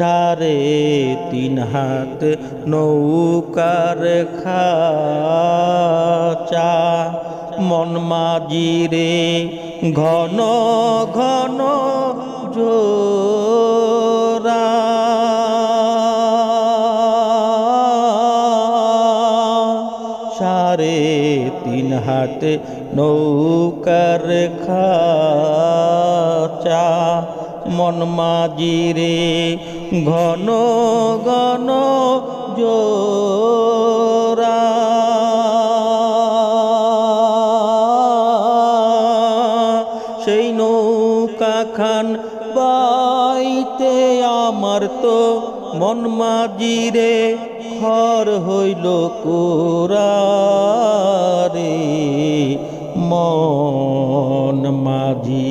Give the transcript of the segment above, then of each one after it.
সাড়ে তিন হাত নৌকার খাচা। মন মাজিরে ঘন ঘন জোরা সাড়ে তিন হাত নৌকার খাচা। মন মাজিরে ঘন ঘন জোরা সেই নৌকা খান বাইতে আমার তো মন মাজিরে খর হইল কোরারে। মন মাঝি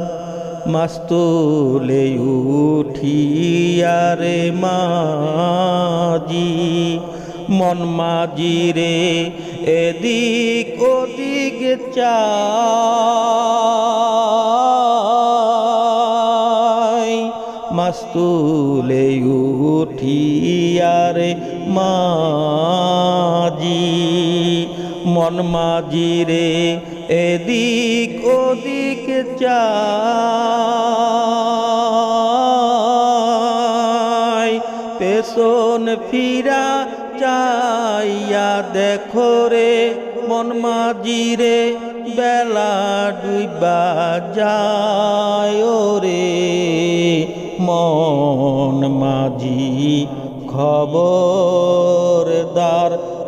মাস্তুলে উঠিয়ারে মাজি মন মাজি রে এদিক ওদিক চাই। মাস্তুলে উঠিয়ারে মাজি মন মাজি রে, এদিক ওদিক চাই পেছন ফিরা চাইয়া দেখো রে, মন মাঝি রে, বেলা ডুইবা যায় রে। মন মাঝি খবরদার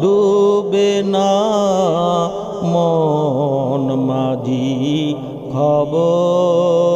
ডুবে না মন মাঝি খবরদার।